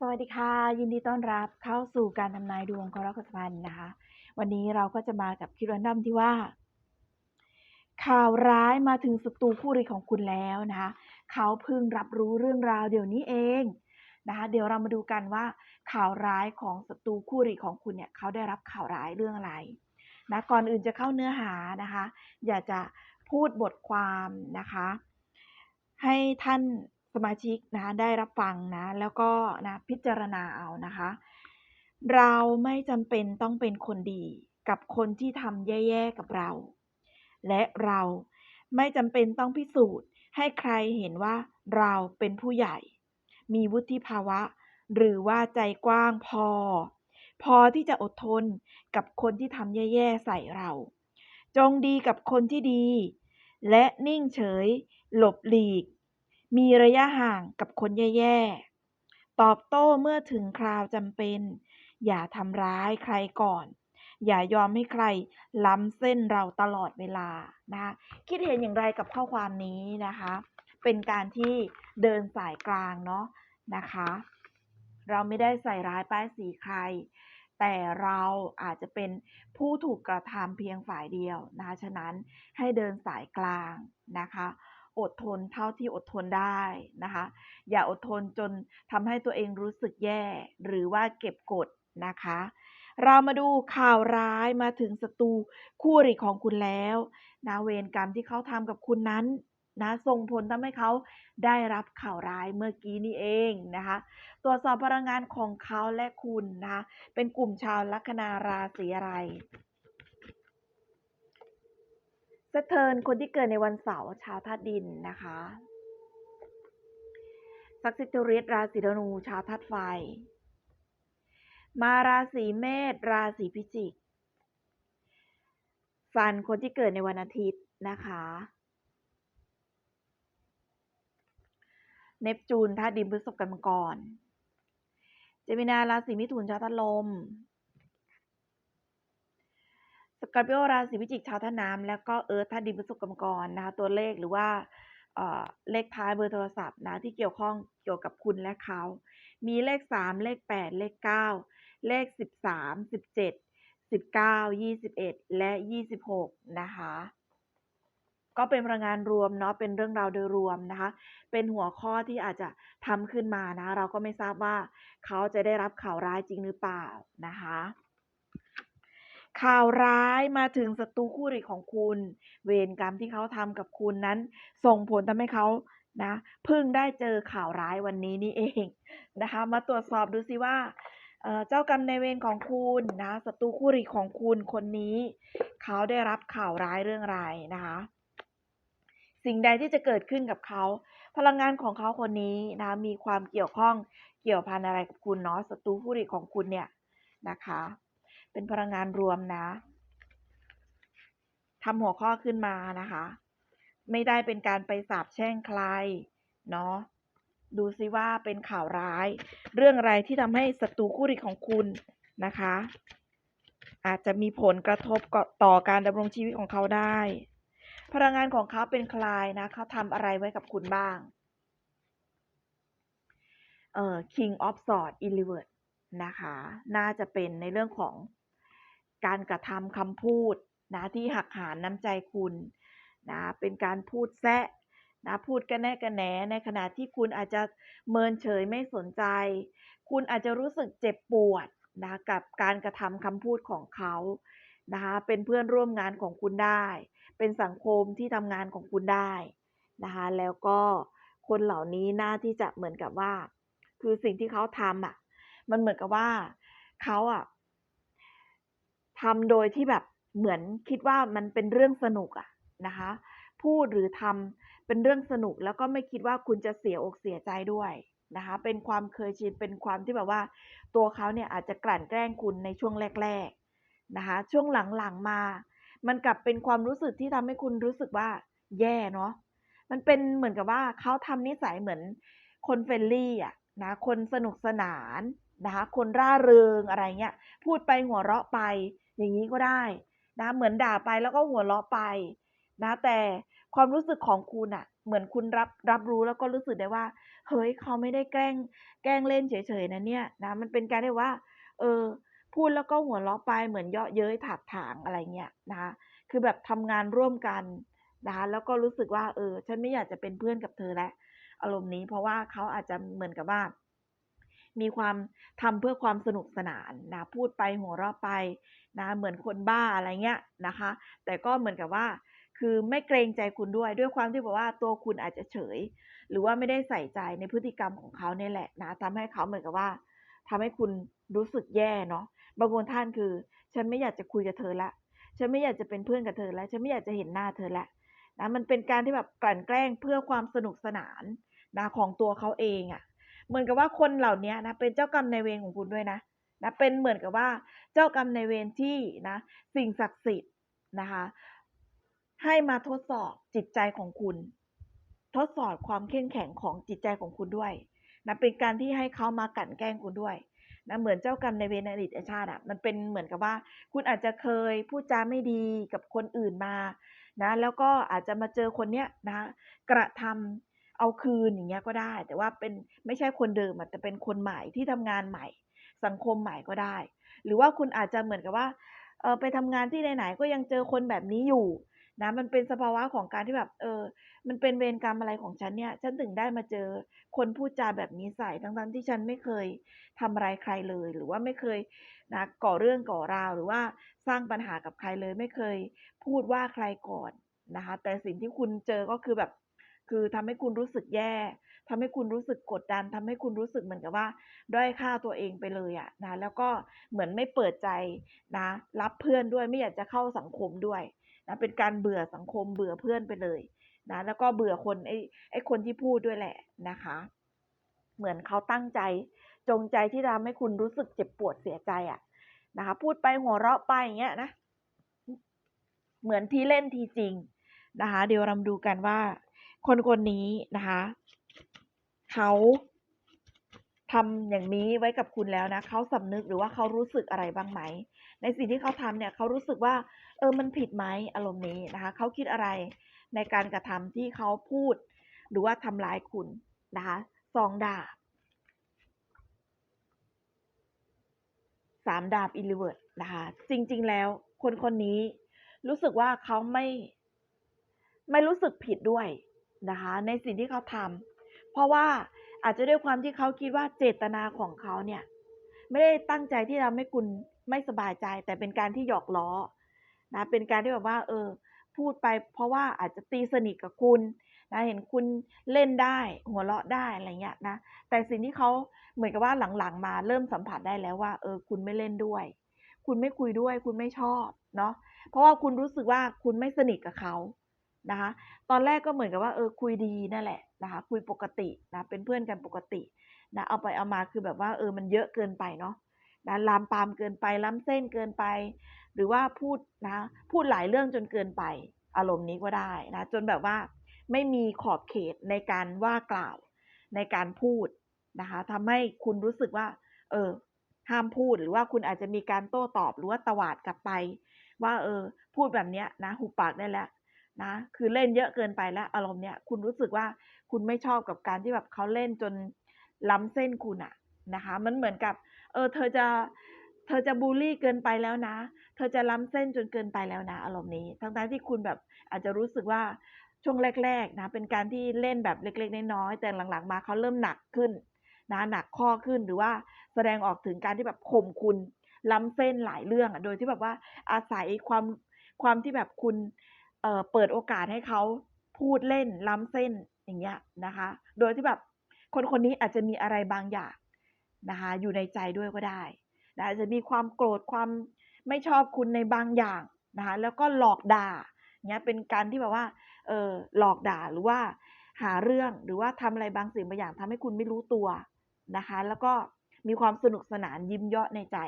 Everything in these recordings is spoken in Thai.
สวัสดีค่ะ ยินดีต้อนรับเข้าสู่การทำนายดวงกรกฎาคมนะคะ วันนี้เราก็จะมากับคิดวันดัมที่ว่า ข่าวร้ายมาถึงศัตรูคู่ริของคุณแล้วนะคะเขาเพิ่งรับรู้เรื่องราวเดี๋ยวนี้เองนะคะเดี๋ยวเรามาดูกันว่า ข่าวร้ายของศัตรูคู่ริของคุณเนี่ยเขาได้รับข่าวร้ายเรื่องอะไรนะก่อนอื่นจะเข้าเนื้อหานะคะ อยากจะพูดบทความนะคะ ให้ท่าน สมาชิกนะได้รับฟังนะแล้วก็นะพิจารณาเอานะคะ เราไม่จำเป็นต้องเป็นคนดีกับคนที่ทำแย่ๆกับเรา และเราไม่จำเป็นต้องพิสูจน์ให้ใครเห็นว่าเราเป็นผู้ใหญ่ มีวุฒิภาวะ หรือว่าใจกว้างพอ พอที่จะอดทนกับคนที่ทำแย่ๆใส่เรา จงดีกับคนที่ดี และนิ่งเฉย หลบหลีก มีระยะห่างกับคนแย่ๆ ตอบโต้เมื่อถึงคราวจำเป็น อย่าทำร้ายใครก่อน อย่ายอมให้ใครล้ำเส้นเราตลอดเวลานะคะคิดเห็นอย่างไรกับข้อความนี้นะคะ เป็นการที่เดินสายกลางเนาะนะคะ เราไม่ได้ใส่ร้ายป้ายสีใคร แต่เราอาจจะเป็นผู้ถูกกระทำเพียงฝ่ายเดียวนะคะฉะนั้นให้เดินสายกลางนะคะ อดทนเท่าที่อดทนได้นะคะ อย่าอดทนจนทำให้ตัวเองรู้สึกแย่ หรือว่าเก็บกดนะคะ เรามาดูข่าวร้ายมาถึงศัตรูคู่อริของคุณแล้วนะเวรกรรมที่เขาทำกับคุณนั้นนะส่งผลทำให้เขาได้รับข่าวร้ายเมื่อกี้นี้เองนะคะตรวจสอบพลังงานของเขาและคุณนะคะเป็นกลุ่มชาวลัคนาราศีอะไร สเทิร์นคนที่เกิดในวันเสาร์ชาวธาตุดินนะคะสักซิตริสราศีธนูชาวธาตุไฟ มาราศีเมษราศีพิจิกฟันคนที่เกิดในวันอาทิตย์นะคะเนปจูนธาตุดินพฤษภกันมังกร เจมินาราศีมิถุนชาวธาตุลม สกอร์ปิโอราศีพิจิกชาวธาน้ำแล้วก็เอิร์ธธาตุดินพฤษภกันมังกรนะคะตัวเลขหรือว่าเลขท้ายเบอร์โทรศัพท์นะที่เกี่ยวข้องเกี่ยวกับคุณและเขา มีเลขสามเลขแปดเลขเก้าเลขสิบสามสิบเจ็ดสิบเก้ายี่สิบเอ็ดและยี่สิบหกนะคะ ก็เป็นพลังงานรวมเนาะเป็นเรื่องราวโดยรวมนะคะ เป็นหัวข้อที่อาจจะทำขึ้นมานะ เราก็ไม่ทราบว่าเขาจะได้รับข่าวร้ายจริงหรือเปล่านะคะ ข่าวร้ายมาถึงศัตรูคู่อริของคุณ เวรกรรมที่เขาทำกับคุณนั้น ส่งผลทำให้เขานะเพิ่งได้เจอข่าวร้ายวันนี้นี่เองนะคะ มาตรวจสอบดูสิว่าเจ้ากรรมในเวรของคุณนะศัตรูคู่อริของคุณคนนี้ เขาได้รับข่าวร้ายเรื่องอะไรนะคะ สิ่งใดที่จะเกิดขึ้นกับเขา พลังงานของเขาคนนี้นะมีความเกี่ยวข้องเกี่ยวพันอะไรกับคุณเนาะศัตรูคู่อริของคุณเนี่ยนะคะ เป็นพลังงานรวมนะทำหัวข้อขึ้นมานะคะ ไม่ได้เป็นการไปสาบแช่งใครเนาะดูซิว่าเป็นข่าวร้าย เรื่องอะไรที่ทำให้ศัตรูคู่ริของคุณนะคะ อาจจะมีผลกระทบต่อการดำรงชีวิตของเขาได้ พลังงานของเขาเป็นคลายนะเขาทำอะไรไว้กับคุณบ้างเอ่อ King of Swords i l i v e r นะคะ น่าจะเป็นในเรื่องของ การกระทำคำพูดนะที่หักหานน้ำใจคุณนะเป็นการพูดแซะนะพูดกันแน่กันแหนในขณะที่คุณอาจจะเมินเฉยไม่สนใจ คุณอาจจะรู้สึกเจ็บปวดนะกับการกระทำคำพูดของเขานะคะเป็นเพื่อนร่วมงานของคุณได้ เป็นสังคมที่ทำงานของคุณได้นะคะแล้วก็คนเหล่านี้น่าที่จะเหมือนกับว่า คือสิ่งที่เขาทำอะมันเหมือนกับว่าเขาอะ ทำโดยที่แบบเหมือนคิดว่ามันเป็นเรื่องสนุกอะนะคะ พูดหรือทำเป็นเรื่องสนุกแล้วก็ไม่คิดว่าคุณจะเสียอกเสียใจด้วยนะคะ เป็นความเคยชินเป็นความที่แบบว่า ตัวเขาเนี่ยอาจจะกลั่นแกล้งคุณในช่วงแรก ๆนะคะ ช่วงหลังๆมา มันกลับเป็นความรู้สึกที่ทำให้คุณรู้สึกว่า แย่เนาะมันเป็นเหมือนกับว่าเขาทำนิสัยเหมือนคนเฟรนลี่อะนะคนสนุกสนานนะคะคนร่าเริงอะไรเงี้ยพูดไปหัวเราะไป อย่างนี้ก็ได้นะเหมือนด่าไปแล้วก็หัวเราะไปนะแต่ความรู้สึกของคุณอะเหมือนคุณรับรับรู้แล้วก็รู้สึกได้ว่า เฮ้ยเขาไม่ได้แกล้ง แกล้งเล่นเฉยๆนะเนี่ยนะมันเป็นการที่ว่า เออ พูดแล้วก็หัวเราะไปเหมือนเยาะเย้ยถากถางอะไรเงี้ยนะคือแบบทำงานร่วมกันนะคะแล้วก็รู้สึกว่า เออ ฉันไม่อยากจะเป็นเพื่อนกับเธอแล้วอารมณ์นี้ เพราะว่าเขาอาจจะเหมือนกับว่า มีความทำเพื่อความสนุกสนานนะพูดไปหัวเราะไป นะเหมือนคนบ้าอะไรเงี้ยนะคะ แต่ก็เหมือนกับว่า คือไม่เกรงใจคุณด้วยด้วยความที่แบบว่าตัวคุณอาจจะเฉย หรือว่าไม่ได้ใส่ใจในพฤติกรรมของเขาเนี่ยแหละนะทำให้เขาเหมือนกับว่าทำให้คุณรู้สึกแย่เนาะบางคนท่านคือ ฉันไม่อยากจะคุยกับเธอละฉันไม่อยากจะเป็นเพื่อนกับเธอแล้ว ฉันไม่อยากจะเห็นหน้าเธอละนะมันเป็นการที่แบบกลั่นแกล้งเพื่อความสนุกสนานนะของตัวเขาเองอะ่ะ เหมือนกับว่าคนเหล่านี้นะเป็นเจ้ากรรมในเวรของคุณด้วยนะ นะเป็นเหมือนกับว่าเจ้ากรรมในเวรที่นะสิ่งศักดิ์สิทธิ์นะคะให้มาทดสอบจิตใจของคุณ ทดสอบความเข้มแข็งของจิตใจของคุณด้วยนะเป็นการที่ให้เขามากลั่นแกล้งคุณด้วยนะเหมือนเจ้ากรรมในเวรในอดีตชาติอะมันเป็นเหมือนกับว่า คุณอาจจะเคยพูดจาไม่ดีกับคนอื่นมานะแล้วก็อาจจะมาเจอคนเนี้ยนะกระทำเอาคืนอย่างเงี้ยก็ได้ แต่ว่าเป็นไม่ใช่คนเดิมแต่เป็นคนใหม่ที่ทำงานใหม่ สังคมใหม่ก็ได้ หรือว่าคุณอาจจะเหมือนกับว่าเออไปทำงานที่ไหนๆก็ยังเจอคนแบบนี้อยู่นะมันเป็นสภาวะของการที่แบบ เออ มันเป็นเวรกรรมอะไรของฉันเนี่ย ฉันถึงได้มาเจอคนพูดจาแบบนี้ใส่ทั้งๆที่ฉันไม่เคยทำอะไรใครเลย หรือว่าไม่เคยนะก่อเรื่องก่อราว หรือว่าสร้างปัญหากับใครเลย ไม่เคยพูดว่าใครก่อนนะคะ แต่สิ่งที่คุณเจอก็คือแบบ คือทำให้คุณรู้สึกแย่ ทำให้คุณรู้สึกกดดันทำให้คุณรู้สึกเหมือนกับว่า ด้อยค่าตัวเองไปเลยอะนะแล้วก็เหมือนไม่เปิดใจนะรับเพื่อนด้วยไม่อยากจะเข้าสังคมด้วยนะเป็นการเบื่อสังคมเบื่อเพื่อนไปเลยนะแล้วก็เบื่อคนไอ้ไอ้คนที่พูดด้วยแหละนะคะ เหมือนเขาตั้งใจ จงใจที่จะทำให้คุณรู้สึกเจ็บปวดเสียใจอะนะคะพูดไปหัวเราะไปอย่างเงี้ยนะเหมือนที่เล่นทีจริงนะคะ เดี๋ยวเรามาดูกันว่า คนคนนี้นะคะ เขาทำอย่างนี้ไว้กับคุณแล้วนะเขาสำนึกหรือว่าเขารู้สึกอะไรบ้างไหม ในสิ่งที่เขาทำเนี่ยเขารู้สึกว่าเออมันผิดไหมอารมณ์นี้นะคะเขาคิดอะไรในการกระทำที่เขาพูด หรือว่าทำร้ายคุณนะคะสองดาบสามดาบอิลิเวิร์ดนะคะ จริง ๆ แล้วคนคนนี้รู้สึกว่าเขาไม่ ไม่รู้สึกผิดด้วยนะคะ ในสิ่งที่เขาทำ เพราะว่าอาจจะด้วยความที่เขาคิดว่าเจตนาของเขาเนี่ย ไม่ได้ตั้งใจที่ทำให้คุณไม่สบายใจ แต่เป็นการที่หยอกล้อนะเป็นการที่แบบว่า เออ พูดไป เพราะว่าอาจจะตีสนิทกับคุณนะเห็นคุณเล่นได้ หัวเราะได้อะไรเงี้ยนะแต่สิ่งที่เขาเหมือนกับว่าหลังๆ มาเริ่มสัมผัสได้แล้วว่า เออ คุณไม่เล่นด้วย คุณไม่คุยด้วย คุณไม่ชอบเนาะเพราะว่าคุณรู้สึกว่าคุณไม่สนิทกับเขา นะคะ ตอนแรกก็เหมือนกับว่าเออคุยดีนั่นแหละนะคะ คุยปกตินะเป็นเพื่อนกันปกตินะเอาไปเอามาคือแบบว่าเออมันเยอะเกินไปเนาะนะลามปามเกินไปล้ำเส้นเกินไป หรือว่าพูดนะพูดหลายเรื่องจนเกินไป อารมณ์นี้ก็ได้นะจนแบบว่าไม่มีขอบเขตในการว่ากล่าวในการพูดนะคะทำให้คุณรู้สึกว่า เออ ห้ามพูดหรือว่าคุณอาจจะมีการโต้ตอบหรือว่าตวาดกลับไป ว่าเออ พูดแบบเนี้ยนะ หุบปากได้แล้ว นะ คือเล่นเยอะเกินไปแล้วอารมณ์เนี้ยคุณรู้สึกว่าคุณไม่ชอบกับการที่แบบเขาเล่นจนล้ำเส้นคุณอะนะคะ มันเหมือนกับเออเธอจะเธอจะบูลลี่เกินไปแล้วนะ เธอจะล้ำเส้นจนเกินไปแล้วนะ อารมณ์นี้ ทั้งๆที่คุณแบบอาจจะรู้สึกว่าช่วงแรกๆนะเป็นการที่เล่นแบบเล็กๆน้อยๆแต่หลังๆมาเขาเริ่มหนักขึ้นนะหนักข้อขึ้นหรือว่าแสดงออกถึงการที่แบบข่มคุณล้ำเส้นหลายเรื่องอะโดยที่แบบว่าอาศัยความความที่แบบคุณ เอ่อเปิดโอกาสให้เขาพูดเล่นล้ำเส้นอย่างเงี้ยนะคะ โดยที่แบบคนคนนี้อาจจะมีอะไรบางอย่างนะคะอยู่ในใจด้วยก็ได้นะอาจจะมีความโกรธความไม่ชอบคุณในบางอย่างนะคะแล้วก็หลอกด่าเงี้ยเป็นการที่แบบว่าเออหลอกด่าหรือว่าหาเรื่องหรือว่าทำอะไรบางสิ่งบางอย่างทำให้คุณไม่รู้ตัวนะคะ แล้วก็มีความสนุกสนานยิ้มเยาะในใจ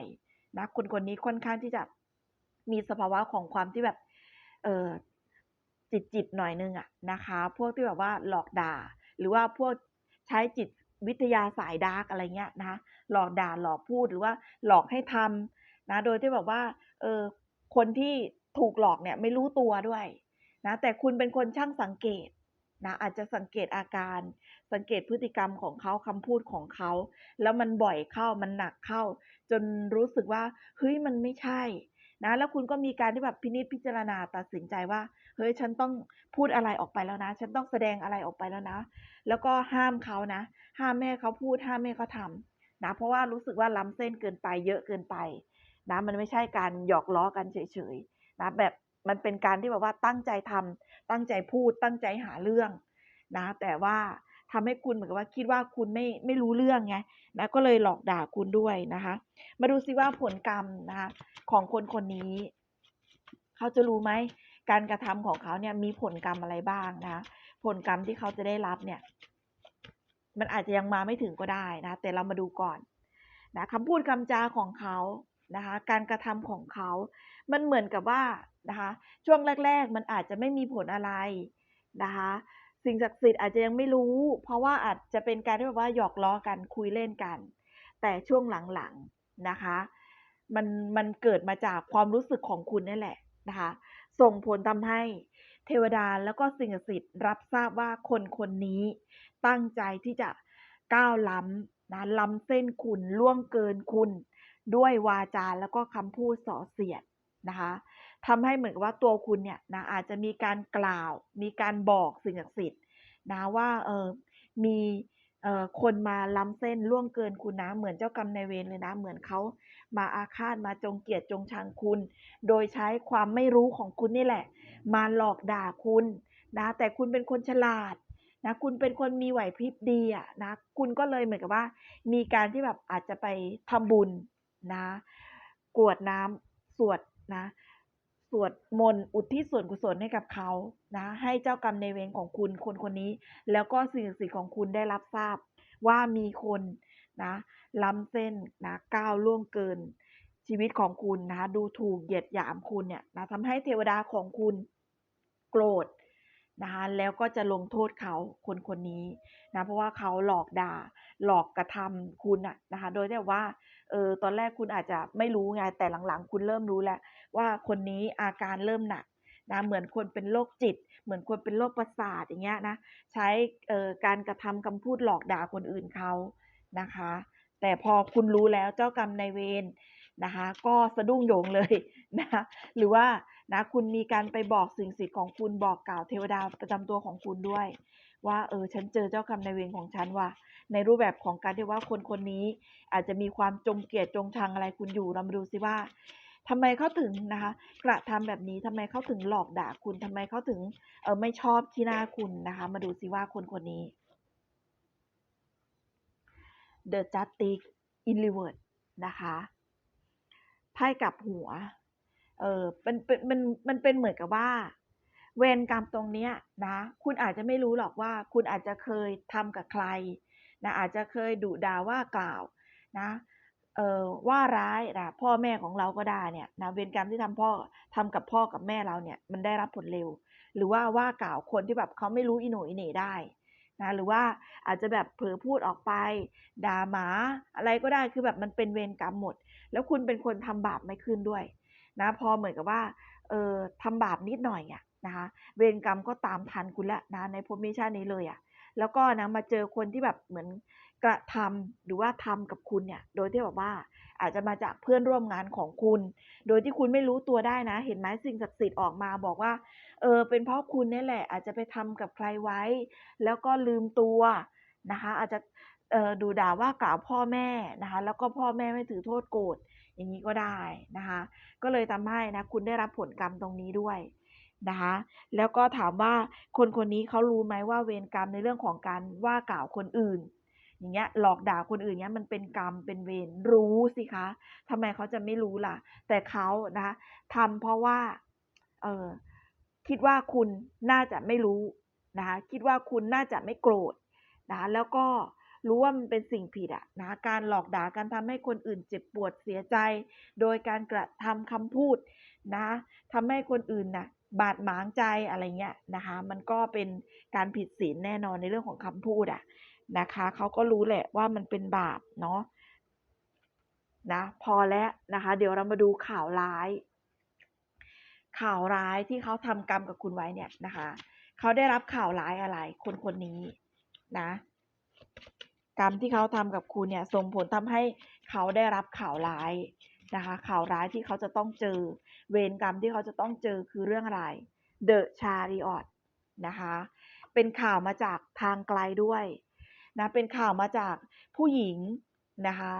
นะคนคนนี้ค่อนข้างที่จะมีสภาวะของความที่แบบเออ จิตๆหน่อยหนึ่งอะนะคะ พวกที่แบบว่าหลอกด่า หรือว่าพวกใช้จิตวิทยาสายดาร์กอะไรเงี้ยนะหลอกด่าหลอกพูดหรือว่าหลอกให้ทำนะโดยที่แบบว่าเออคนที่ถูกหลอกเนี่ยไม่รู้ตัวด้วยนะแต่คุณเป็นคนช่างสังเกตนะอาจจะสังเกตอาการ สังเกตพฤติกรรมของเขาคำพูดของเขา แล้วมันบ่อยเข้ามันหนักเข้า จนรู้สึกว่าเฮ้ยมันไม่ใช่นะแล้วคุณก็มีการที่แบบพินิจพิจารณาตัดสินใจว่า เฮ้ยฉันต้องพูดอะไรออกไปแล้วนะ ฉันต้องแสดงอะไรออกไปแล้วนะ แล้วก็ห้ามเขานะ ห้ามแม่เขาพูดห้ามแม่เขาทำนะ เพราะว่ารู้สึกว่าล้ำเส้นเกินไปเยอะเกินไปนะมันไม่ใช่การหยอกล้อกันเฉยๆนะแบบมันเป็นการที่แบบว่าตั้งใจทำตั้งใจพูด ตั้งใจหาเรื่องนะ แต่ว่าทำให้คุณเหมือนกับว่าคิดว่าคุณไม่ไม่รู้เรื่องไงนะก็เลยหลอกด่าคุณด้วยนะคะ มาดูซิว่าผลกรรมนะคะของคนคนนี้ เขาจะรู้ไหม การกระทำของเขาเนี่ยมีผลกรรมอะไรบ้างนะคะผลกรรมที่เขาจะได้รับเนี่ย มันอาจจะยังมาไม่ถึงก็ได้นะ แต่เรามาดูก่อนนะคำพูดคำจาของเขานะคะ การกระทำของเขา มันเหมือนกับว่านะคะ ช่วงแรก ๆ มันอาจจะไม่มีผลอะไรนะคะ สิ่งศักดิ์สิทธิ์อาจจะยังไม่รู้ เพราะว่าอาจจะเป็นการที่แบบว่าหยอกล้อกันคุยเล่นกัน แต่ช่วงหลังๆนะคะ มันมันเกิดมาจากความรู้สึกของคุณนี่แหละนะคะ ส่งผลทำให้เทวดาแล้วก็สิ่งศักดิ์สิทธิ์รับทราบว่าคนคนนี้ ตั้งใจที่จะก้าวล้ำนะล้ำเส้นคุณล่วงเกินคุณ ด้วยวาจาแล้วก็คำพูดส่อเสียดนะคะทำให้เหมือนกับว่าตัวคุณเนี่ยนะอาจจะมีการกล่าว มีการบอกสิ่งศักดิ์สิทธิ์นะว่าเออมี คนมาล้ำเส้นล่วงเกินคุณนะเหมือนเจ้ากรรมนายเวรเลยนะ เหมือนเขามาอาฆาตมาจงเกลียดจงชังคุณ โดยใช้ความไม่รู้ของคุณนี่แหละ มาหลอกด่าคุณนะแต่คุณเป็นคนฉลาดนะคุณเป็นคนมีไหวพริบดีอะนะคุณก็เลยเหมือนกับว่า มีการที่แบบอาจจะไปทำบุญนะกวดน้ำสวดนะ วดมนต์อุทิศส่วนกุศลให้กับเขานะ ให้เจ้ากรรมในเวรของคุณคนคนนี้ แล้วก็สิ่งศักดิ์สิทธิ์ของคุณได้รับทราบ ว่ามีคนนะล้ำเส้นนะก้าวล่วงเกิน ชีวิตของคุณนะคะดูถูกเหยียดหยามคุณเนี่ยนะทำให้เทวดาของคุณโกรธนะคะแล้วก็จะลงโทษเขาคนคนนี้นะเพราะว่าเขาหลอกด่า หลอกกระทำคุณอะนะคะ โดยที่ว่าเออตอนแรกคุณอาจจะไม่รู้ไงแต่หลังๆ คุณเริ่มรู้แล้ว ว่าคนนี้อาการเริ่มหนักนะเหมือนคนเป็นโรคจิต เหมือนคนเป็นโรคประสาทอย่างเงี้ยนะใช้เอ่อการกระทำคำพูดหลอกด่าคนอื่นเขานะคะ แต่พอคุณรู้แล้วเจ้ากรรมนายเวรนะคะ ก็สะดุ้งโยงเลยนะคะหรือว่านะคุณมีการไปบอกสิ่งศักดิ์สิทธิ์ของคุณบอกกล่าวเทวดาประจำตัวของคุณด้วย ว่าเออฉันเจอเจ้ากรรมนายเวรของฉันว่าในรูปแบบของการที่ว่าคนคนนี้ อาจจะมีความจงเกลียดจงชังอะไรคุณอยู่เรามาดูซิว่าทำไมเขาถึงนะคะกระทำแบบนี้ทำไมเขาถึงหลอกด่าคุณทำไมเขาถึงเออไม่ชอบที่หน้าคุณนะคะ มาดูซิว่าคนคนนี้ The Justice in Reverse นะคะไพ่กับหัว เออมันเป็นมันมันเป็นเหมือนกับว่า เวรกรรมตรงเนี้ยนะ คุณอาจจะไม่รู้หรอกว่า คุณอาจจะเคยทำกับใครนะอาจจะเคยดุด่าว่ากล่าวนะเออว่าร้ายนะพ่อแม่ของเราก็ได้เนี่ยนะเวรกรรมที่ทำพ่อทำกับพ่อกับแม่เราเนี่ยมันได้รับผลเร็ว หรือว่าว่ากล่าวคนที่แบบเขาไม่รู้อิโหนอิเหน่ได้นะหรือว่าอาจจะแบบเผลอพูดออกไปด่าหมาอะไรก็ได้คือแบบมันเป็นเวรกรรมหมด แล้วคุณเป็นคนทำบาปไม่ขึ้นด้วยนะพอเหมือนกับว่าเออทำบาปนิดหน่อยอะ นะคะเวรกรรมก็ตามทันคุณละนะในภพนี้ชาตินี้เลยอะแล้วก็นะมาเจอคนที่แบบเหมือนกระทำหรือว่าทำกับคุณเนี่ย โดยที่แบบว่า อาจจะมาจากเพื่อนร่วมงานของคุณ โดยที่คุณไม่รู้ตัวได้นะ เห็นไหมสิ่งศักดิ์สิทธิ์ออกมาบอกว่า เออ เป็นเพราะคุณนี่แหละ อาจจะไปทำกับใครไว้ แล้วก็ลืมตัวนะคะ อาจจะเออดูด่าว่ากล่าวพ่อแม่นะคะ แล้วก็พ่อแม่ไม่ถือโทษโกรธอย่างนี้ก็ได้นะคะ ก็เลยทำให้นะคุณได้รับผลกรรมตรงนี้ด้วย นะคะ แล้วก็ถามว่าคนคนนี้เขารู้ไหมว่าเวรกรรมในเรื่องของการว่ากล่าวคนอื่น อย่างเงี้ยหลอกด่าคนอื่นเนี้ยมันเป็นกรรมเป็นเวรรู้สิคะทำไมเขาจะไม่รู้ล่ะ แต่เขานะคะทำเพราะว่าเออคิดว่าคุณน่าจะไม่รู้นะคะคิดว่าคุณน่าจะไม่โกรธนะคะแล้วก็รู้ว่ามันเป็นสิ่งผิดอะนะการหลอกด่าการทำให้คนอื่นเจ็บปวดเสียใจ โดยการกระทำคำพูดนะทำให้คนอื่นนะ บาดหมางใจอะไรเงี้ยนะคะ มันก็เป็นการผิดศีลแน่นอนในเรื่องของคำพูดอะนะคะเขาก็รู้แหละว่ามันเป็นบาปเนาะนะพอแล้วนะคะ เดี๋ยวเรามาดูข่าวร้าย ข่าวร้ายที่เขาทำกรรมกับคุณไว้เนี่ยนะคะเขาได้รับข่าวร้ายอะไร คนคนนี้นะกรรมที่เขาทำกับคุณเนี่ยส่งผลทำให้เขาได้รับข่าวร้าย นะคะข่าวร้ายที่เขาจะต้องเจอ เวรกรรมที่เขาจะต้องเจอคือเรื่องอะไร The Chariot นะคะเป็นข่าวมาจากทางไกลด้วยนะเป็นข่าวมาจากผู้หญิงนะคะ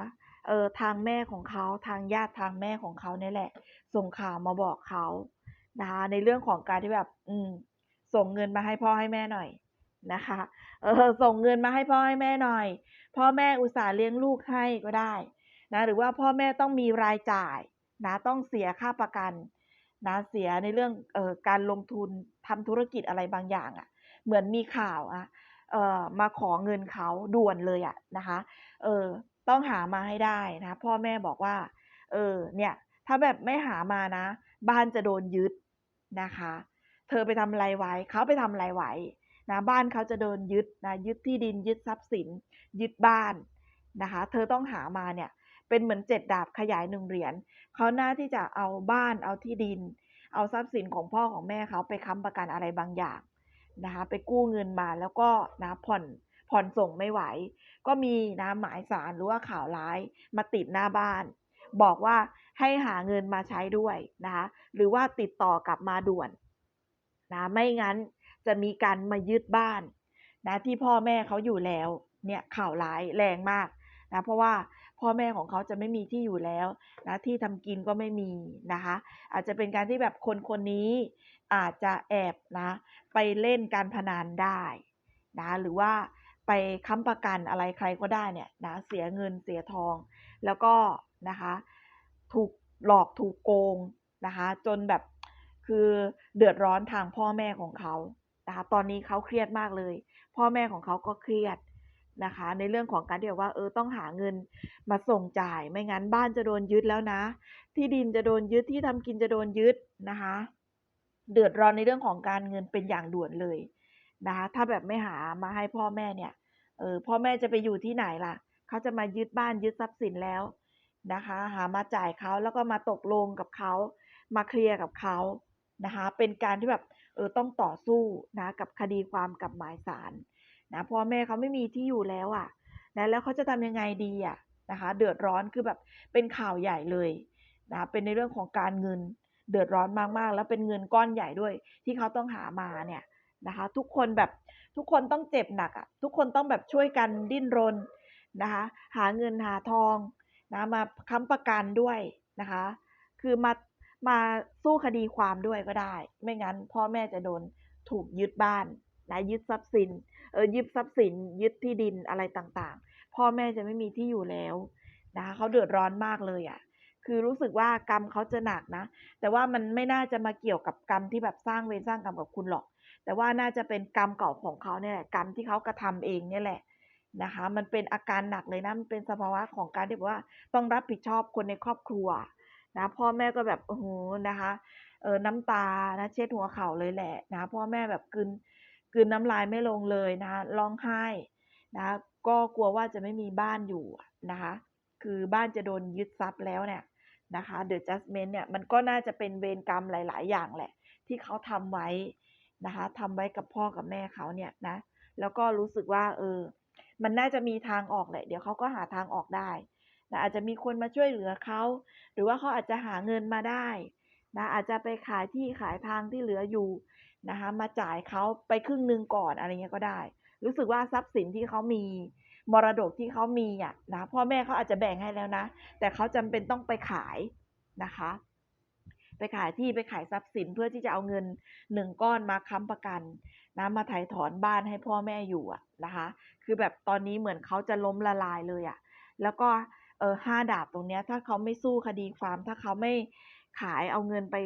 เออทางแม่ของเขาทางญาติทางแม่ของเขาเนี่ยแหละ ส่งข่าวมาบอกเขานะคะในเรื่องของการที่แบบอืมส่งเงินมาให้พ่อให้แม่หน่อยนะคะเออส่งเงินมาให้พ่อให้แม่หน่อย พ่อแม่อุตส่าห์เลี้ยงลูกให้ก็ได้ นะหรือว่าพ่อแม่ต้องมีรายจ่ายนะต้องเสียค่าประกันนะเสียในเรื่องออการลงทุนทำธุรกิจอะไรบางอย่างอะ่ะเหมือนมีข่าวอะเอ่อมาขอเงินเขาด่วนเลยอะนะคะเออต้องหามาให้ได้นะพ่อแม่บอกว่าเออเนี่ยถ้าแบบไม่หามานะ บ้านจะโดนยึดนะคะ เธอไปทำอะไรไว้เขาไปทำอะไรไว้นะบ้านเขาจะโดนยึดนะยึดที่ดินยึดทรัพย์สิน ยึดบ้านนะคะ เธอต้องหามาเนี่ย เป็นเหมือนเจ็ดดาบขยายหนึ่งเหรียญเขาหน้าที่จะเอาบ้านเอาที่ดิน เอาทรัพย์สินของพ่อของแม่เขาไปค้ำประกันอะไรบางอย่างนะคะไปกู้เงินมาแล้วก็นะผ่อนผ่อนส่งไม่ไหว ก็มีนะหมายสารหรือว่าข่าวร้ายมาติดหน้าบ้าน บอกว่าให้หาเงินมาใช้ด้วยนะคะหรือว่าติดต่อกลับมาด่วนนะไม่งั้นจะมีการมายึดบ้านนะที่พ่อแม่เขาอยู่แล้วเนี่ยข่าวร้ายแรงมากนะเพราะว่า พ่อแม่ของเขาจะไม่มีที่อยู่แล้วนะที่ทำกินก็ไม่มีนะคะ อาจจะเป็นการที่แบบคนคนนี้อาจจะแอบนะไปเล่นการพนันได้นะหรือว่าไปค้ำประกันอะไรใครก็ได้เนี่ยนะเสียเงินเสียทอง แล้วก็นะคะถูกหลอกถูกโกงนะคะจนแบบคือเดือดร้อนทางพ่อแม่ของเขานะคะตอนนี้เขาเครียดมากเลย พ่อแม่ของเขาก็เครียด นะคะ ในเรื่องของการที่แบบว่าเออต้องหาเงินมาส่งจ่าย ไม่งั้นบ้านจะโดนยึดแล้วนะ ที่ดินจะโดนยึดที่ทำกินจะโดนยึดนะคะ เดือดร้อนในเรื่องของการเงินเป็นอย่างด่วนเลยนะคะ ถ้าแบบไม่หามาให้พ่อแม่เนี่ยเออพ่อแม่จะไปอยู่ที่ไหนล่ะ เขาจะมายึดบ้านยึดทรัพย์สินแล้วนะคะ หามาจ่ายเขาแล้วก็มาตกลงกับเขามาเคลียร์กับเขานะคะ เป็นการที่แบบเออต้องต่อสู้นะกับคดีความกับหมายสาร นะพ่อแม่เขาไม่มีที่อยู่แล้วอะ่ะนะแล้วเขาจะทำยังไงดีอะ่ะนะคะเดือดร้อนคือแบบเป็นข่าวใหญ่เลยนะเป็นในเรื่องของการเงินเดือดร้อนมากๆ แล้วเป็นเงินก้อนใหญ่ด้วย ที่เขาต้องหามาเนี่ยนะคะ ทุกคนแบบทุกคนต้องเจ็บหนักอะ่ะทุกคนต้องแบบช่วยกันดิ้นรนนะคะหาเงินหาทองนะมาค้ำประกันด้วยนะคะ คือมามาสู้คดีความด้วยก็ได้ ไม่งั้นพ่อแม่จะโดนถูกยึดบ้าน นะยึดทรัพย์สินเออยึดทรัพย์สิน ยึดที่ดินอะไรต่างๆ พ่อแม่จะไม่มีที่อยู่แล้วนะคะเขาเดือดร้อนมากเลยอะ่ะคือรู้สึกว่ากรรมเขาจะหนักนะ แต่ว่ามันไม่น่าจะมาเกี่ยวกับกรรมที่แบบสร้างเวรสร้างกรรมกับคุณหรอก แต่ว่าน่าจะเป็นกรรมเก่าของเขาเนี่ยแหละกรรมที่เขากระทำเองเนี่ยแหละนะคะ มันเป็นอาการหนักเลยนะมันเป็นสภาวะของการที่ว่าต้องรับผิดชอบคนในครอบครัวนะพ่อแม่ก็แบบโอ้โหนะคะเออน้ำตานะเช็ดหัวเข่าเลยแหละนะพ่อแม่แบบกลืน กลืนน้ำลายไม่ลงเลยนะคะร้องไห้นะก็กลัวว่าจะไม่มีบ้านอยู่นะคะคือบ้านจะโดนยึดทรัพย์แล้วเนี่ยนะคะเดอะจัสเมนเนี่ยมันก็น่าจะเป็นเวรกรรมหลาย ๆ อย่างแหละ ที่เขาทำไว้นะคะทำไว้กับพ่อกับแม่เขาเนี่ยนะแล้วก็รู้สึกว่าเออมันน่าจะมีทางออกแหละ เดี๋ยวเขาก็หาทางออกได้นะอาจจะมีคนมาช่วยเหลือเขา หรือว่าเขาอาจจะหาเงินมาได้นะอาจจะไปขายที่ขายทางที่เหลืออยู่ นะคะมาจ่ายเขาไปครึ่งหนึ่งก่อนอะไรเงี้ยก็ได้ รู้สึกว่าทรัพย์สินที่เขามีมรดกที่เขามีอะนะพ่อแม่เขาอาจจะแบ่งให้แล้วนะ แต่เขาจำเป็นต้องไปขายนะคะ ไปขายที่ไปขายทรัพย์สินเพื่อที่จะเอาเงินหนึ่งก้อนมาค้ำประกันนะมาถ่ายถอนบ้านให้พ่อแม่อยู่อะนะคะ คือแบบตอนนี้เหมือนเขาจะล้มละลายเลยอะแล้วก็เออห้าดาบตรงเนี้ยถ้าเขาไม่สู้คดีความถ้าเขาไม่ขายเอาเงินไป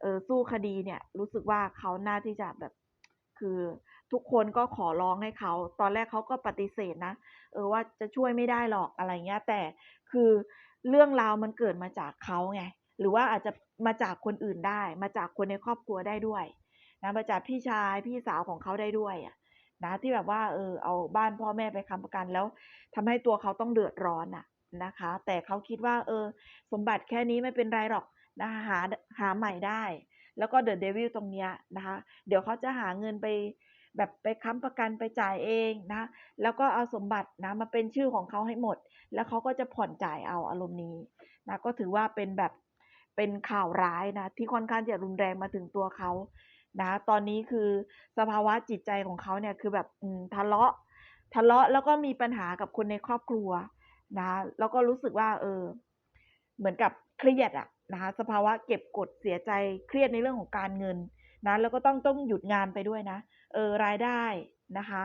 เออสู้คดีเนี่ย รู้สึกว่าเขาน่าที่จะแบบ คือทุกคนก็ขอร้องให้เขา ตอนแรกเขาก็ปฏิเสธนะ เออว่าจะช่วยไม่ได้หรอกอะไรเงี้ย แต่คือเรื่องราวมันเกิดมาจากเขาไง หรือว่าอาจจะมาจากคนอื่นได้ มาจากคนในครอบครัวได้ด้วยนะมาจากพี่ชายพี่สาวของเขาได้ด้วยอะนะที่แบบว่าเออเอาบ้านพ่อแม่ไปค้ำประกันแล้วทำให้ตัวเขาต้องเดือดร้อนอะนะคะ แต่เขาคิดว่า เออ สมบัติแค่นี้ไม่เป็นไรหรอก นะคะหาหาใหม่ได้ แล้วก็เดอะเดวิลตรงเนี้ยนะคะ เดี๋ยวเขาจะหาเงินไปแบบไปค้ำประกันไปจ่ายเองนะ แล้วก็เอาสมบัตินะมาเป็นชื่อของเขาให้หมด แล้วเขาก็จะผ่อนจ่ายเอาอารมณ์นี้นะก็ถือว่าเป็นแบบเป็นข่าวร้ายนะที่ค่อนข้างจะรุนแรงมาถึงตัวเขานะตอนนี้คือสภาวะจิตใจของเขาเนี่ยคือแบบทะเลาะทะเลาะแล้วก็มีปัญหากับคนในครอบครัวนะแล้วก็รู้สึกว่า เออ เหมือนกับเครียดอะ นะคะสภาวะเก็บกดเสียใจเครียดในเรื่องของการเงินนะแล้วก็ต้องต้องหยุดงานไปด้วยนะเออรายได้นะคะ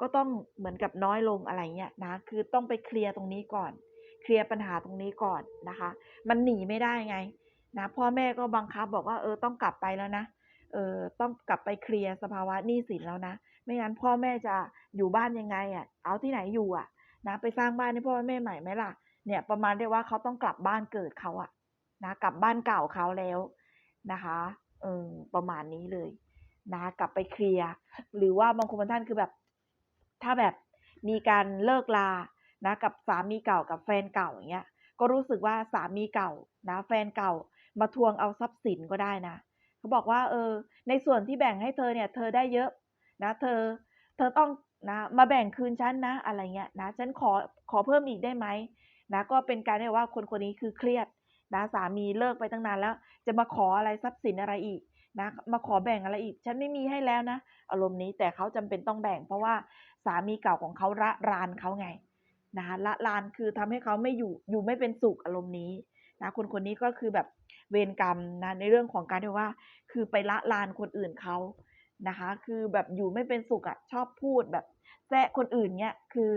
ก็ต้องเหมือนกับน้อยลงอะไรเงี้ยนะคือต้องไปเคลียร์ตรงนี้ก่อน เคลียร์ปัญหาตรงนี้ก่อนนะคะ มันหนีไม่ได้ไงนะพ่อแม่ก็บังคับบอกว่าเออต้องกลับไปแล้วนะเออต้องกลับไปเคลียร์สภาวะหนี้สินแล้วนะ ไม่งั้นพ่อแม่จะอยู่บ้านยังไงอะเอาที่ไหนอยู่อะนะไปสร้างบ้านให้พ่อแม่ใหม่ไหมล่ะเนี่ยประมาณเรียกว่าเขาต้องกลับบ้านเกิดเขาอะ นะกลับบ้านเก่าเขาแล้วนะคะเออประมาณนี้เลยนะกลับไปเคลียร์หรือว่าบางคนบางท่านคือแบบ ถ้าแบบมีการเลิกลานะกับสามีเก่ากับแฟนเก่าอย่างเงี้ยก็รู้สึกว่าสามีเก่านะแฟนเก่ามาทวงเอาทรัพย์สินก็ได้นะเขาบอกว่าเออในส่วนที่แบ่งให้เธอเนี่ย เธอได้เยอะนะเธอเธอต้องนะมาแบ่งคืนฉันนะอะไรเงี้ยนะฉันขอขอเพิ่มอีกได้ไหมนะก็เป็นการที่ว่าคนคนนี้คือเครียด นะสามีเลิกไปตั้งนานแล้ว จะมาขออะไรทรัพย์สินอะไรอีกนะมาขอแบ่งอะไรอีก ฉันไม่มีให้แล้วนะ อารมณ์นี้แต่เขาจำเป็นต้องแบ่ง เพราะว่าสามีเก่าของเขาละรานเขาไงนะคะละรานคือทำให้เขาไม่อยู่อยู่ไม่เป็นสุขอารมณ์นี้นะคนคนนี้ก็คือแบบเวรกรรมนะในเรื่องของการที่ว่า คือไปละลานคนอื่นเขานะคะ คือแบบอยู่ไม่เป็นสุขอะ่ะชอบพูดแบบแซะคนอื่นเนี้ยคือ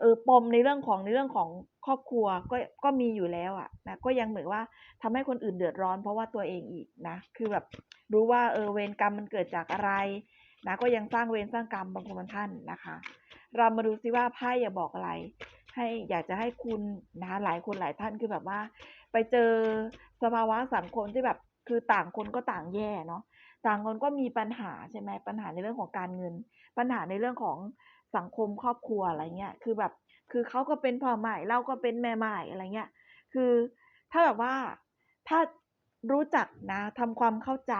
เออปมในเรื่องของในเรื่องของครอบครัวก็ก็มีอยู่แล้วอะนะก็ยังเหมือนว่าทำให้คนอื่นเดือดร้อน เพราะว่าตัวเองอีกนะคือแบบรู้ว่าเออเวรกรรมมันเกิดจากอะไรนะก็ยังสร้างเวรสร้างกรรมบางคนบางท่านนะคะ เรามาดูซิว่าไพ่อยาบอกอะไร ให้อยากจะให้คุณนะหลายคนหลายท่านคือแบบว่า ไปเจอสภาวะสังคมที่แบบคือต่างคนก็ต่างแย่เนาะต่างคนก็มีปัญหาใช่ไหมปัญหาในเรื่องของการเงิน ปัญหาในเรื่องของ สังคมครอบครัวอะไรเงี้ย คือแบบ คือเขาก็เป็นพ่อใหม่เราก็เป็นแม่ใหม่อะไรเงี้ย คือถ้าแบบว่าถ้ารู้จักนะทำความเข้าใจ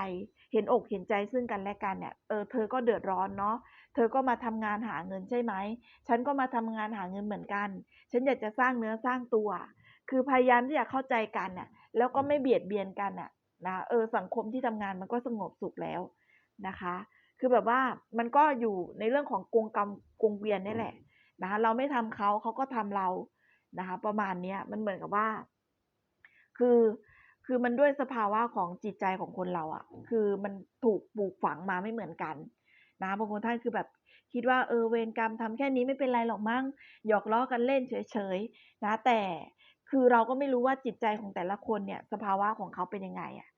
เห็นอกเห็นใจซึ่งกันและกันเนี่ย เออเธอก็เดือดร้อนเนาะ เธอก็มาทำงานหาเงินใช่ไหม ฉันก็มาทำงานหาเงินเหมือนกัน ฉันอยากจะสร้างเนื้อสร้างตัว คือพยายามที่จะเข้าใจกันน่ะ แล้วก็ไม่เบียดเบียนกันน่ะนะ เออสังคมที่ทำงานมันก็สงบสุขแล้วนะคะ คือแบบว่ามันก็อยู่ในเรื่องของกงกรรมกงเวียนนี่แหละนะคะเราไม่ทำเขาเขาก็ทำเรานะคะประมาณเนี้ยมันเหมือนกับว่า คือคือมันด้วยสภาวะของจิตใจของคนเราอะ่ะ คือมันถูกปลูกฝังมาไม่เหมือนกันนะบางคนท่านคือแบบคิดว่าเออเวรกรรมทำแค่นี้ไม่เป็นไรหรอกมั้งหยอกล้อกันเล่นเฉยๆนะแต่คือเราก็ไม่รู้ว่าจิตใจของแต่ละคนเนี่ย สภาวะของเขาเป็นยังไงอะ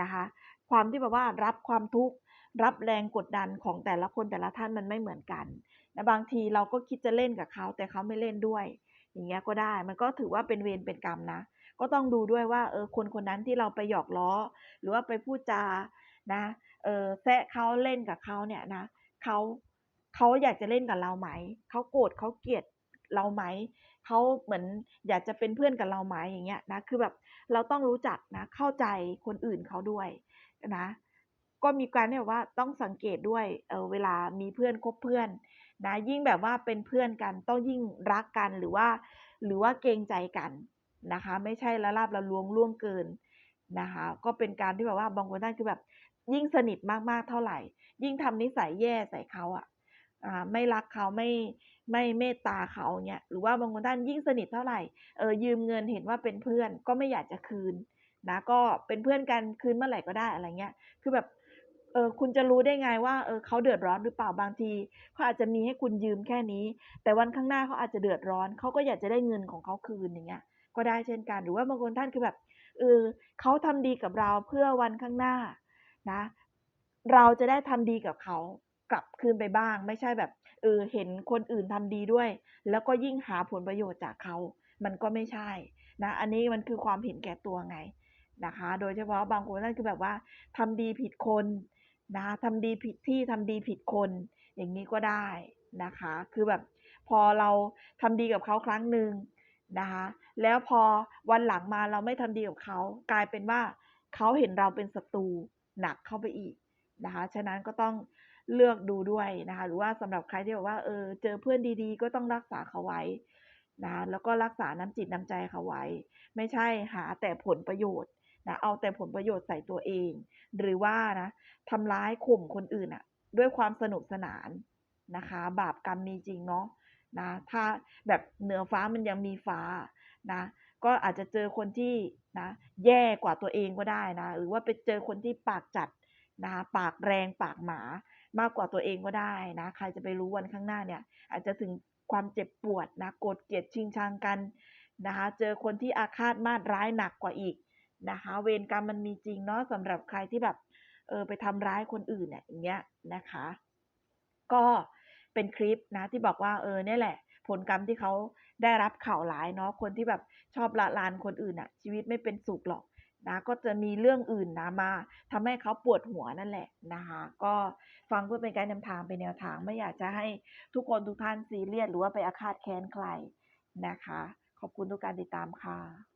นะคะ ความที่แบบว่ารับความทุกข์ รับแรงกดดันของแต่ละคนแต่ละท่านมันไม่เหมือนกันนะบางทีเราก็คิดจะเล่นกับเขา แต่เขาไม่เล่นด้วย อย่างเงี้ยก็ได้ มันก็ถือว่าเป็นเวรเป็นกรรมนะ ก็ต้องดูด้วยว่าเออคนคนนั้นที่เราไปหยอกล้อ หรือว่าไปพูดจานะเออแซะเขาเล่นกับเขาเนี่ยนะเขาเขาอยากจะเล่นกับเราไหมเขาโกรธเขาเกลียดเราไหมเขาเหมือนอยากจะเป็นเพื่อนกับเราไหมอย่างเงี้ยนะคือแบบเราต้องรู้จักนะเข้าใจคนอื่นเขาด้วยนะ ก็มีการที่แบบว่าต้องสังเกตด้วยเออเวลามีเพื่อนคบเพื่อนนะยิ่งแบบว่าเป็นเพื่อนกันต้องยิ่งรักกันหรือว่า หรือว่าเกรงใจกันนะคะ ไม่ใช่ละลาบละลวงล่วงเกินนะคะ ก็เป็นการที่แบบว่าบางคนท่านคือแบบ ยิ่งสนิทมากๆเท่าไหร่ ยิ่งทำนิสัยแย่ใส่เขาอะอ่าไม่รักเขาไม่ไม่เมตตาเขาเนี่ยหรือว่าบางคนท่านยิ่งสนิทเท่าไหร่เออยืมเงินเห็นว่าเป็นเพื่อนก็ไม่อยากจะคืนนะก็เป็นเพื่อนกันคืนเมื่อไหร่ก็ได้อะไรเงี้ยคือแบบ เออคุณจะรู้ได้ไงว่าเออเขาเดือดร้อนหรือเปล่าบางทีเขาอาจจะมีให้คุณยืมแค่นี้ แต่วันข้างหน้าเขาอาจจะเดือดร้อนเขาก็อยากจะได้เงินของเขาคืนอย่างเงี้ยก็ได้เช่นกัน หรือว่าบางคนท่านคือแบบเออเขาทำดีกับเราเพื่อวันข้างหน้านะ เราจะได้ทำดีกับเขากลับคืนไปบ้าง ไม่ใช่แบบเออเห็นคนอื่นทำดีด้วย แล้วก็ยิ่งหาผลประโยชน์จากเขา มันก็ไม่ใช่นะ อันนี้มันคือความเห็นแก่ตัวไงนะคะ โดยเฉพาะบางคนนั่นคือแบบว่าทำดีผิดคน นะทำดีผิดที่ทำดีผิดคน อย่างนี้ก็ได้นะคะ คือแบบพอเราทำดีกับเขาครั้งหนึ่งนะคะ แล้วพอวันหลังมาเราไม่ทำดีกับเขา กลายเป็นว่าเขาเห็นเราเป็นศัตรูหนักเข้าไปอีกนะคะ ฉะนั้นก็ต้องเลือกดูด้วยนะคะ หรือว่าสำหรับใครที่แบบว่าเออเจอเพื่อนดีๆ ก็ต้องรักษาเขาไว้นะแล้วก็รักษาน้ำจิตน้ำใจเขาไว้ ไม่ใช่หาแต่ผลประโยชน์ นะเอาแต่ผลประโยชน์ใส่ตัวเอง หรือว่านะทำร้ายข่มคนอื่นอะด้วยความสนุกสนานนะคะ บาปกรรมมีจริงเนาะนะถ้าแบบเหนือฟ้ามันยังมีฟ้านะก็อาจจะเจอคนที่นะแย่กว่าตัวเองก็ได้นะ หรือว่าไปเจอคนที่ปากจัดนะคะปากแรงปากหมามากกว่าตัวเองก็ได้นะใครจะไปรู้วันข้างหน้าเนี่ย อาจจะถึงความเจ็บปวดนะโกรธเกลียดชิงชังกันนะคะเจอคนที่อาฆาตมาดร้ายหนักกว่าอีก นะคะ เวรกรรมมันมีจริงเนาะสำหรับใครที่แบบเออไปทำร้ายคนอื่นเนี่ยอย่างเงี้ยนะคะ ก็เป็นคลิปนะที่บอกว่าเออเนี่ยแหละ ผลกรรมที่เขาได้รับข่าวร้ายเนาะคนที่แบบชอบละลานคนอื่นอะชีวิตไม่เป็นสุขหรอกนะก็จะมีเรื่องอื่นนะมาทำให้เขาปวดหัวนั่นแหละนะคะก็ฟังเพื่อเป็นการนำทางเป็นแนวทางไม่อยากจะให้ทุกคนทุกท่านซีเรียสหรือว่าไปอาฆาตแค้นใครนะคะ ขอบคุณทุกการติดตามค่ะ